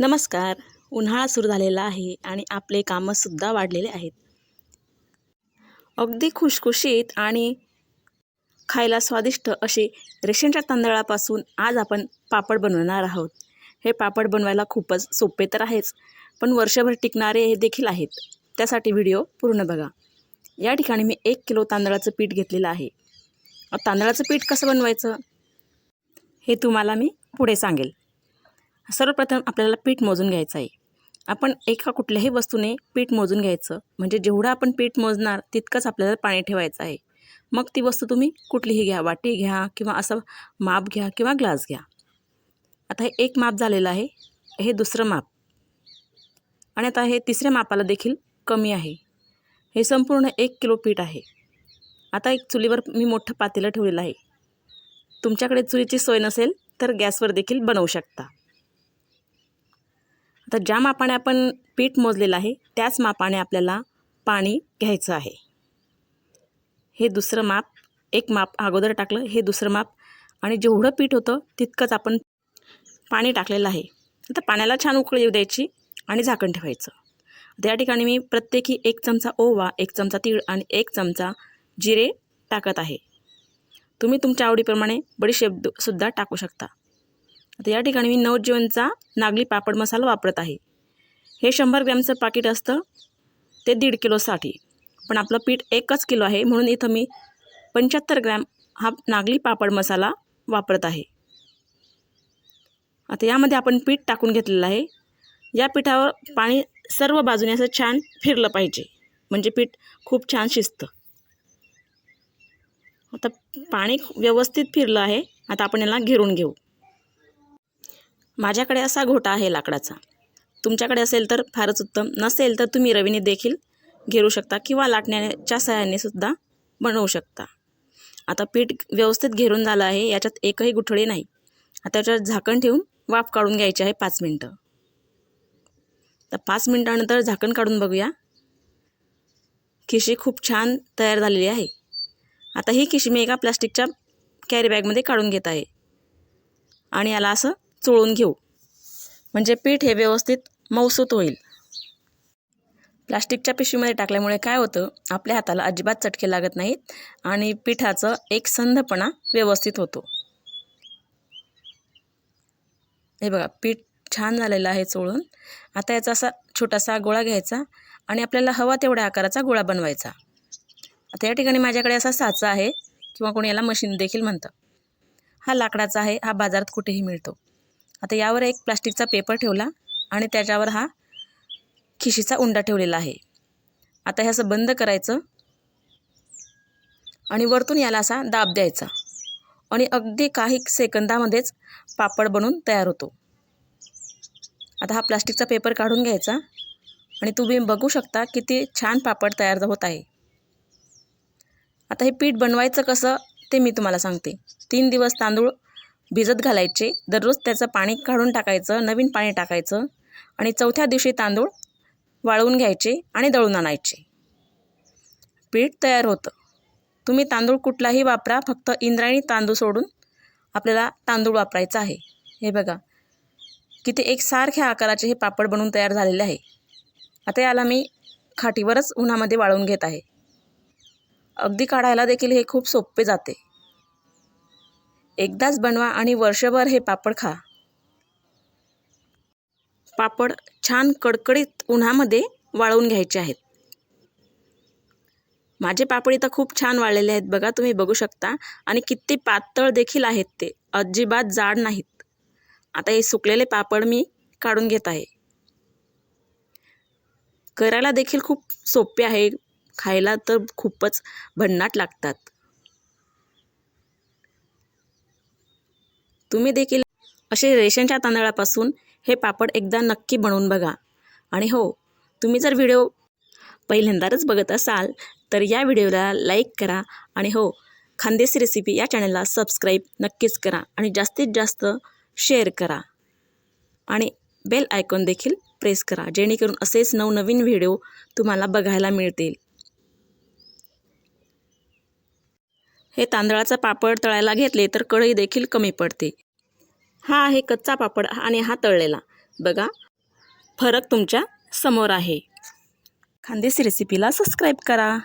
नमस्कार. उन्हाळा सुरू झालेला आहे आणि आपले कामंसुद्धा वाढलेले आहेत. अगदी खुशखुशीत आणि खायला स्वादिष्ट असे रेशनच्या तांदळापासून आज आपण पापड बनवणार आहोत. हे पापड बनवायला खूपच सोपे तर आहेच पण वर्षभर टिकणारे हे देखील आहेत. त्यासाठी व्हिडिओ पूर्ण बघा. या ठिकाणी मी एक किलो तांदळाचं पीठ घेतलेलं आहे. तांदळाचं पीठ कसं बनवायचं? हे तुम्हाला मी पुढे सांगेल. सर्वप्रथम आपल्याला पीठ मोजून घ्यायचं आहे. आपण एका कुठल्याही वस्तूने पीठ मोजून घ्यायचं. म्हणजे जेवढं आपण पीठ मोजणार तितकंच आपल्याला पाणी ठेवायचं आहे. मग ती वस्तू तुम्ही कुठलीही घ्या. वाटी घ्या किंवा असं माप घ्या किंवा ग्लास घ्या. आता हे एक माप झालेलं आहे. हे दुसरं माप. आणि आता हे तिसऱ्या मापाला देखील कमी आहे. हे संपूर्ण एक किलो पीठ आहे. आता एक चुलीवर मी मोठं पातेलं ठेवलेलं आहे. तुमच्याकडे चुलीची सोय नसेल तर गॅसवर देखील बनवू शकता. आता ज्या मापाने आपण पीठ मोजलेलं आहे त्याच मापाने आपल्याला पाणी घ्यायचं आहे. हे दुसरं माप एक माप अगोदर टाकलं हे दुसरं माप. आणि जेवढं पीठ होतं तितकंच आपण पाणी टाकलेलं आहे. आता पाण्याला छान उकळी येऊ द्यायची आणि झाकण ठेवायचं. त्या ठिकाणी मी प्रत्येकी एक चमचा ओवा एक चमचा तीळ आणि एक चमचा जिरे टाकत आहे. तुम्ही तुमच्या आवडीप्रमाणे बडीशेप सुद्धा टाकू शकता. आता या ठिकाणी मी नवजीवनचा नागली पापड मसाला वापरत आहे. हे शंभर ग्रॅमचं पाकिट असतं. ते दीड किलोसाठी. पण आपलं पीठ एकच किलो आहे म्हणून इथं मी पंच्याहत्तर ग्रॅम हा नागली पापड मसाला वापरत आहे. आता यामध्ये आपण पीठ टाकून घेतलेलं आहे. या पिठावर पाणी सर्व बाजूने असं छान फिरलं पाहिजे. म्हणजे पीठ खूप छान शिजतं. आता पाणी व्यवस्थित फिरलं आहे. आता आपण याला घेरून घेऊ. माझ्याकडे असा घोटा आहे लाकडाचा. तुमच्याकडे असेल तर फारच उत्तम. नसेल तर तुम्ही रवीने देखील घेरू शकता किंवा लाटण्याच्या सहाय्याने सुद्धा बनवू शकता. आता पीठ व्यवस्थित घेरून झालं आहे याच्यात एकही गुठळी नाही. आता त्याच्यात झाकण ठेवून वाफ काढून घ्यायची आहे पाच मिनटं. तर पाच मिनटानंतर झाकण काढून बघूया. खिशी खूप छान तयार झालेली आहे. आता ही खिशी मी एका प्लास्टिकच्या कॅरी बॅगमध्ये काढून घेत आहे. आणि याला असं चोळून घेऊ. म्हणजे पीठ हे व्यवस्थित मौसूत होईल. प्लास्टिकच्या पिशवीमध्ये टाकल्यामुळे काय होतं? आपल्या हाताला अजिबात चटके लागत नाहीत आणि पिठाचं एक संधपणा व्यवस्थित होतो. हे बघा पीठ छान झालेलं आहे चोळून. आता याचा असा छोटासा गोळा घ्यायचा आणि आपल्याला हवा तेवढ्या आकाराचा गोळा बनवायचा. आता या ठिकाणी माझ्याकडे असा साचा आहे किंवा कोणी याला मशीन देखील म्हणतं. हा लाकडाचा आहे हा बाजारात कुठेही मिळतो. आता यावर एक प्लास्टिकचा पेपर ठेवला आणि त्याच्यावर हा खिशीचा उंडा ठेवलेला आहे. आता हे असं बंद करायचं आणि वरतून याला असा दाब द्यायचा आणि अगदी काही सेकंदामध्येच पापड बनून तयार होतो. आता हा प्लास्टिकचा पेपर काढून घ्यायचा आणि तुम्ही बघू शकता किती छान पापड तयार होत आहे. आता हे पीठ बनवायचं कसं ते मी तुम्हाला सांगते. तीन दिवस तांदूळ भिजत घालायचे. दररोज त्याचं पाणी काढून टाकायचं नवीन पाणी टाकायचं आणि चौथ्या दिवशी तांदूळ वाळवून घ्यायचे आणि दळून आणायचे. पीठ तयार होतं. तुम्ही तांदूळ कुठलाही वापरा फक्त इंद्रायणी तांदूळ सोडून आपल्याला तांदूळ वापरायचा आहे. हे बघा किती एकसारख्या आकाराचे हे पापड बनवून तयार झालेले आहे. आता याला मी खाटीवरच उन्हामध्ये वाळवून घेत आहे. अगदी काढायला देखील हे खूप सोपे जाते. एकदाच बनवा आणि वर्षभर हे पापड खा. पापड छान कडकडीत उन्हामध्ये वाळवून घ्यायचे आहेत. माझे पापड इथं खूप छान वाळलेले आहेत बघा तुम्ही बघू शकता. आणि किती पातळ देखील आहेत ते. अजिबात जाड नाहीत. आता हे सुकलेले पापड मी काढून घेत आहे. करायला देखील खूप सोपे आहे. खायला तर खूपच भन्नाट लागतात. तुम्ही देखील असे रेशनच्या तांदळापासून हे पापड एकदा नक्की बनवून बघा. आणि हो तुम्ही जर व्हिडिओ पहिल्यांदाच बघत असाल तर या व्हिडिओला लाईक करा आणि हो खानदेशी रेसिपी या चॅनलला सबस्क्राईब नक्कीच करा आणि जास्तीत जास्त शेअर करा. आणि बेल आयकॉन देखील प्रेस करा जेणेकरून असेच नवनवीन व्हिडिओ तुम्हाला बघायला मिळतील. हे तांदळाचा पापड तळायला घेतले तर कढई देखील कमी पडते. हा आहे कच्चा पापड आणि हा तळलेला. बघा फरक तुमच्यासमोर आहे. खानदेशी रेसिपीला सबस्क्राईब करा.